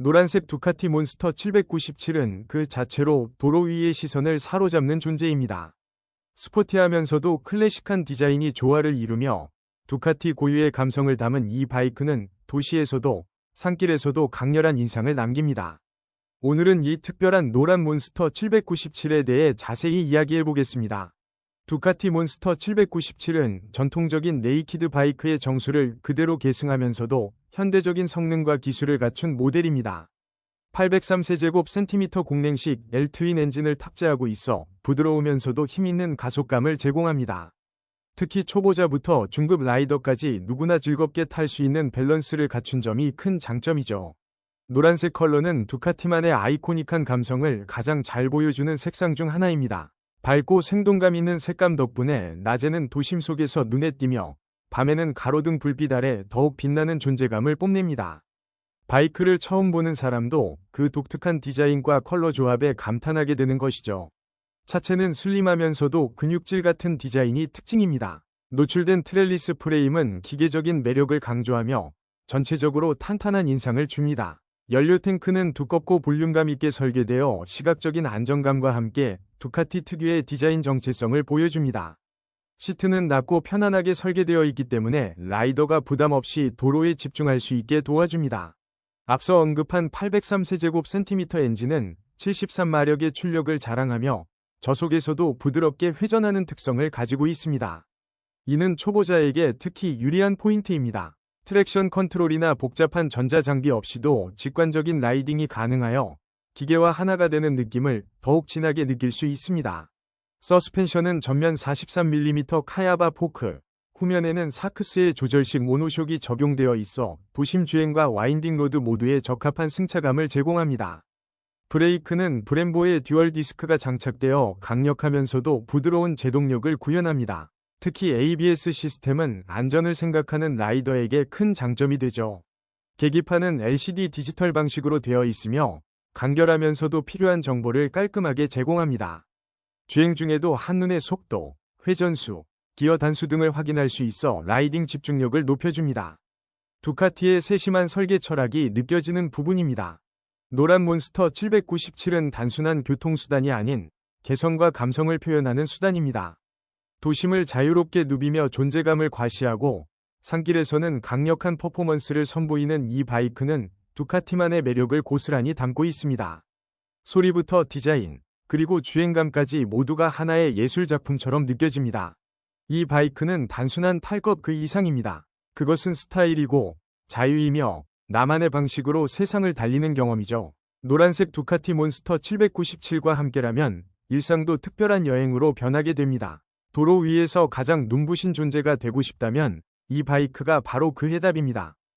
노란색 두카티 몬스터 797은 그 자체로 도로 위의 시선을 사로잡는 존재입니다. 스포티하면서도 클래식한 디자인이 조화를 이루며 두카티 고유의 감성을 담은 이 바이크는 도시에서도 산길에서도 강렬한 인상을 남깁니다. 오늘은 이 특별한 노란 몬스터 797에 대해 자세히 이야기해 보겠습니다. 두카티 몬스터 797은 전통적인 네이키드 바이크의 정수를 그대로 계승하면서도 현대적인 성능과 기술을 갖춘 모델입니다. 803세제곱 센티미터 공랭식 L-트윈 엔진을 탑재하고 있어 부드러우면서도 힘있는 가속감을 제공합니다. 특히 초보자부터 중급 라이더까지 누구나 즐겁게 탈 수 있는 밸런스를 갖춘 점이 큰 장점이죠. 노란색 컬러는 두카티만의 아이코닉한 감성을 가장 잘 보여주는 색상 중 하나입니다. 밝고 생동감 있는 색감 덕분에 낮에는 도심 속에서 눈에 띄며 밤에는 가로등 불빛 아래 더욱 빛나는 존재감을 뽐냅니다. 바이크를 처음 보는 사람도 그 독특한 디자인과 컬러 조합에 감탄하게 되는 것이죠. 차체는 슬림하면서도 근육질 같은 디자인이 특징입니다. 노출된 트렐리스 프레임은 기계적인 매력을 강조하며 전체적으로 탄탄한 인상을 줍니다. 연료 탱크는 두껍고 볼륨감 있게 설계되어 시각적인 안정감과 함께 두카티 특유의 디자인 정체성을 보여줍니다. 시트는 낮고 편안하게 설계되어 있기 때문에 라이더가 부담 없이 도로에 집중할 수 있게 도와줍니다. 앞서 언급한 803세제곱센티미터 엔진은 73마력의 출력을 자랑하며 저속에서도 부드럽게 회전하는 특성을 가지고 있습니다. 이는 초보자에게 특히 유리한 포인트입니다. 트랙션 컨트롤이나 복잡한 전자장비 없이도 직관적인 라이딩이 가능하여 기계와 하나가 되는 느낌을 더욱 진하게 느낄 수 있습니다. 서스펜션은 전면 43mm 카야바 포크, 후면에는 사크스의 조절식 모노쇼이 적용되어 있어 도심 주행과 와인딩 로드 모두에 적합한 승차감을 제공합니다. 브레이크는 브렘보의 듀얼 디스크가 장착되어 강력하면서도 부드러운 제동력을 구현합니다. 특히 ABS 시스템은 안전을 생각하는 라이더에게 큰 장점이 되죠. 계기판은 LCD 디지털 방식으로 되어 있으며 간결하면서도 필요한 정보를 깔끔하게 제공합니다. 주행 중에도 한눈에 속도, 회전수, 기어 단수 등을 확인할 수 있어 라이딩 집중력을 높여줍니다. 두카티의 세심한 설계 철학이 느껴지는 부분입니다. 노란 몬스터 797은 단순한 교통수단이 아닌 개성과 감성을 표현하는 수단입니다. 도심을 자유롭게 누비며 존재감을 과시하고 산길에서는 강력한 퍼포먼스를 선보이는 이 바이크는 두카티만의 매력을 고스란히 담고 있습니다. 소리부터 디자인, 그리고 주행감까지 모두가 하나의 예술작품처럼 느껴집니다. 이 바이크는 단순한 탈 것 그 이상입니다. 그것은 스타일이고 자유이며 나만의 방식으로 세상을 달리는 경험이죠. 노란색 두카티 몬스터 797과 함께라면 일상도 특별한 여행으로 변하게 됩니다. 도로 위에서 가장 눈부신 존재가 되고 싶다면 이 바이크가 바로 그 해답입니다.